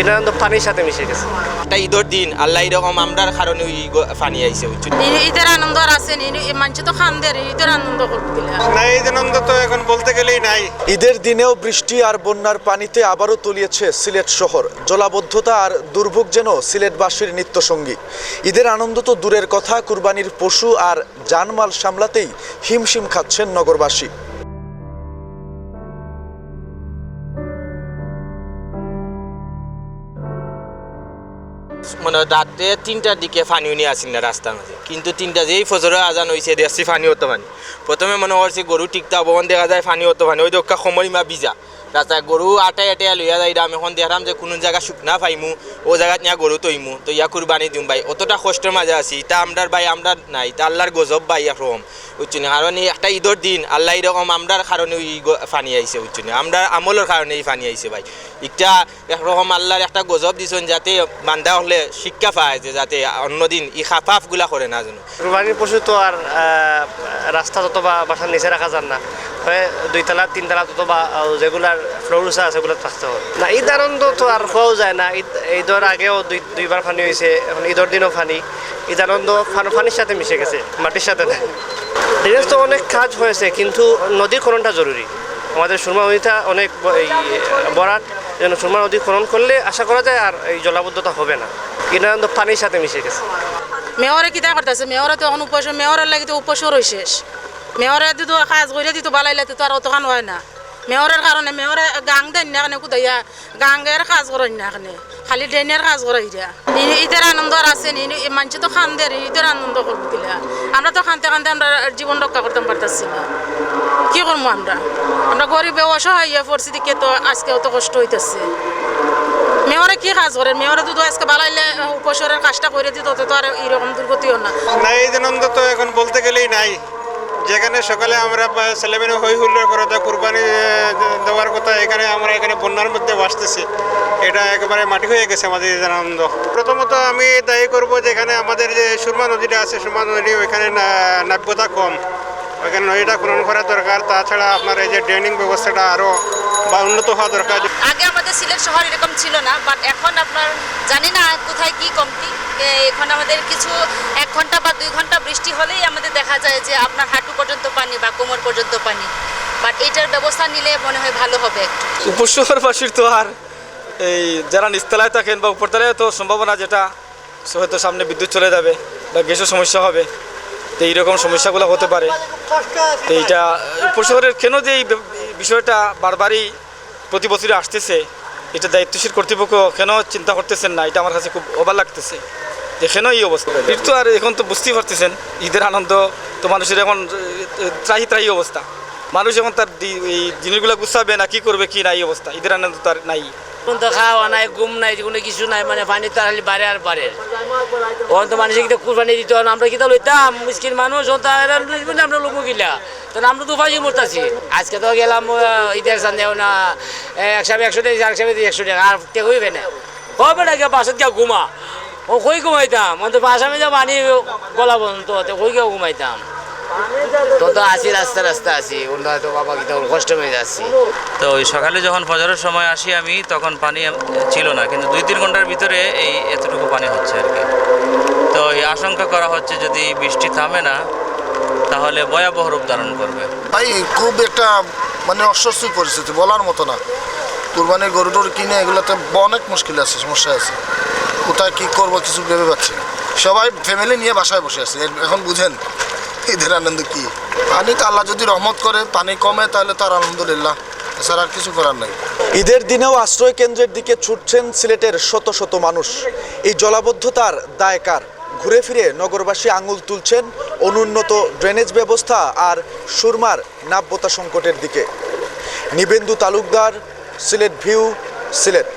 এটা পানির সাথে মিশে গেছে। একটা ঈদের দিন আল্লাহ এরকম আমরার কারণে ওই পানি আইছে ঈদের আনন্দ আর আছে মানুষ তো খান দেয় ঈদের আনন্দ করতে না এই আনন্দ তো এখন বলতে গেলেই নাই। ঈদের দিনেও বৃষ্টি আর বন্যার পানিতে আবারও তলিয়েছে সিলেট শহর। জলাবদ্ধতা আর দুর্ভোগ যেন সিলেটবাসীর নিত্যসঙ্গী। ঈদের আনন্দ তো দূরের কথা কুরবানির পশু আর জানমাল সামলাতেই হিমশিম খাচ্ছেন নগরবাসী। মানে রাতে তিনটার দিকে পানি নিয়ে আসিল না রাস্তার মাঝে। কিন্তু তিনটা যেই ফজরে আজান হয়েছে দেখছি পানি হতো পানি। প্রথমে মনে করছি গরু টিকতা বন দেখা যায়, পানি হতো পানি। ওই দক্ষা সময় মা ভিজা রাস্তায় গরু আটাই আটাই লইয়া যাই আমি এখন দেখলাম যে কোনো জায়গা শুকনা পাইমু ও জায়গাত নিয়া গরু তৈমু। তো ইয়া কুরবানি দিম ভাই। অতটা কষ্টের মাঝে আছি। তা আমরার ভাই আমরা নাই। তা আল্লাহর গজব ভাই একরকম বুঝছি না? কারণ একটা ঈদের দিন, আল্লাহ এরকম আমরার কারণে ওই পানি আইছে বুঝছি না? আমরা আমলের কারণে এই পানি আইছে ভাই। একটা একরকম আল্লাহর একটা গজব দিছেন যাতে বান্ধা হলে শিক্ষা পায় যে যাতে অন্যদিন ই খাফাফগুলা করে না যেন কুরবানির পশু তো আর রাস্তা তত বা বাসার নিচে রাখা যান না। হয় দুইতলা তিনতলা তত বা যেগুলার ফ্লোরুসা আছে সেগুলো থাকতে হবে না, ঈদ আনন্দ তো আর হওয়াও যায় না। ঈদ ঈদের আগেও দুই দুইবার ফানি হয়েছে এখন ঈদের দিনও ফানি। ঈদ আনন্দ ফান ফানির সাথে মিশে গেছে মাটির সাথে না বিদেশ তো অনেক কাজ হয়েছে কিন্তু খননটা জরুরি আমাদের সুরমা নদীটা অনেক বরাট যেন সুরমা নদী খনন করলে আশা করা যায় আর এই জলাবদ্ধতা হবে না। ঈদ আনন্দ পানির সাথে মিশে গেছে। মেয়রে কিতা করতেছে? মেয়রে তো এখন উপস, মেয়রের লাগি তো উপসর হয়েছে মেয়রে দিত কাজ করে দিত, বালাইলে তো আর অতখান হয় না। মেয়রের কারণে মেয়রে গাং দেন না কেন কোথায় গাঙ্গের কাজ করেন না এখানে খালি ড্রেনের কাজ করে ইরা ই- ঈদের আনন্দ আর আছে নি মানুষ তো খান দেয় ঈদের আনন্দ করব দিলে আমরা তো খানতে খানতে আমরা জীবন রক্ষা করতে পারতেছি না কি করব আমরা আমরা গরিব অসহায় হয়ে দিকে তো আজকে অত কষ্ট হইতেছে মেয়রে কি কাজ করে মেয়রে তো আজকে বালাইলে উপসরের কাজটা করে দিত তো আর এরকম দুর্গতিও না না এই আনন্দ তো এখন বলতে গেলেই নাই যেখানে সকালে আমরা ছেলেমেয়ে হই হুল্লোড় করে তা কুরবানি দেওয়ার কথা, এখানে আমরা এখানে বন্যার মধ্যে বাঁচতেছি এটা একেবারে মাটি হয়ে গেছে আমাদের আনন্দ। প্রথমত আমি দায়ী করব যেখানে আমাদের যে সুরমা নদীটা আছে, সুরমা নদী, ওইখানে নাব্যতা কম। ওইখানে নদীটা পূরণ করা দরকার। তাছাড়া আপনার এই যে ড্রেনিং ব্যবস্থাটা আরও বা উন্নত হওয়া দরকার। আগে আমাদের সিলেট শহর এরকম ছিল না বাট এখন আপনার জানি না কোথায় কি কমতি। এখন আমাদের কিছু এক ঘণ্টা বা দুই ঘণ্টা বৃষ্টি হলেই আমাদের দেখা যায় যে আপনার হাঁটু পর্যন্ত পানি বা কোমর পর্যন্ত পানি। বাট এটার ব্যবস্থা নিলে মনে হয় ভালো হবে একটু। উপশহরবাসীর তো আর এই যারা নিচতলায় থাকেন বা উপরতলায় তো সম্ভাবনা যেটা হয়তো সামনে বিদ্যুৎ চলে যাবে বা গ্যাসের সমস্যা হবে। তো এইরকম সমস্যাগুলো হতে পারে। তো এইটা উপশহরের কেন যে এই বিষয়টা বারবারই প্রতি বছরই আসতেছে। এটা দায়িত্বশীল কর্তৃপক্ষ কেন চিন্তা করতেছেন না? এটা আমার কাছে খুব অবাক লাগতেছে যে কেন এই অবস্থা? ঈদ তো আর এখন তো বুঝতেই পারতেছেন, ঈদের আনন্দ, তো মানুষের এখন ত্রাহি ত্রাহি অবস্থা। মানুষ এখন তার এই জিনিসগুলো গুছাবে না, কী করবে, কি না এই অবস্থা? ঈদের আনন্দ তার নাই। এখন তো খাওয়া নাই, ঘুম নাই, কোনো কিছু নাই মানে পানি তো খালি বাড়ে আর বাড়ে। ওখান তো মানুষের কিন্তু কুরবানি দিত আমরা কিতা লইতাম মিসকিন মানুষ আমরা লোক গিলা তো আমরা তো ফাঁসি মরতাছি। আজকে তো গেলাম ঈদের সামনে না একশো একশো টাকা একশো একশো টাকা, আর তে হইবে না? হবে না কে বাসত গিয়া ঘুমা? ও কই ঘুমাইতাম? অন্ত বাসামে যা পানি গলা পর্যন্ত তো কই গিয়া ঘুমাইতাম? তো তো আসি রাস্তা রাস্তা আসি। অন্য হয়তো বাবা কিতা কষ্ট হয়ে যাচ্ছি। তো ওই সকালে যখন ফজরের সময় আসি আমি তখন পানি ছিল না। কিন্তু দুই তিন ঘণ্টার ভিতরে এই এতটুকু পানি হচ্ছে আর কি। তো এই আশঙ্কা করা হচ্ছে যদি বৃষ্টি থামে না তাহলে ভয়াবহ রূপ ধারণ করবে। ভাই খুব একটা মানে অস্বস্তির পরিস্থিতি বলার মতো না। কুরবানির গরু টরু কিনে এগুলোতে অনেক মুশকিল আছে সমস্যা আছে। কোথায় কি করব কিছু ভেবে পাচ্ছি না। সবাই ফ্যামিলি নিয়ে বাসায় বসে আছে এখন বুঝেন। ঈদের আনন্দ কি? পানি তো আল্লাহ যদি রহমত করে, পানি কমে, তাহলে তার আলহামদুলিল্লাহ। এছাড়া আর কিছু করার নেই। ঈদের দিনেও আশ্রয় কেন্দ্রের দিকে ছুটছেন সিলেটের শত শত মানুষ। এই জলাবদ্ধতার দায় কার? ঘুরে ফিরে নগরবাসী আঙুল তুলছেন অনুন্নত ড্রেনেজ ব্যবস্থা আর সুরমার নাব্যতা সংকটের দিকে। নিবেন্দু তালুকদার, সিলেট ভিউ, সিলেট।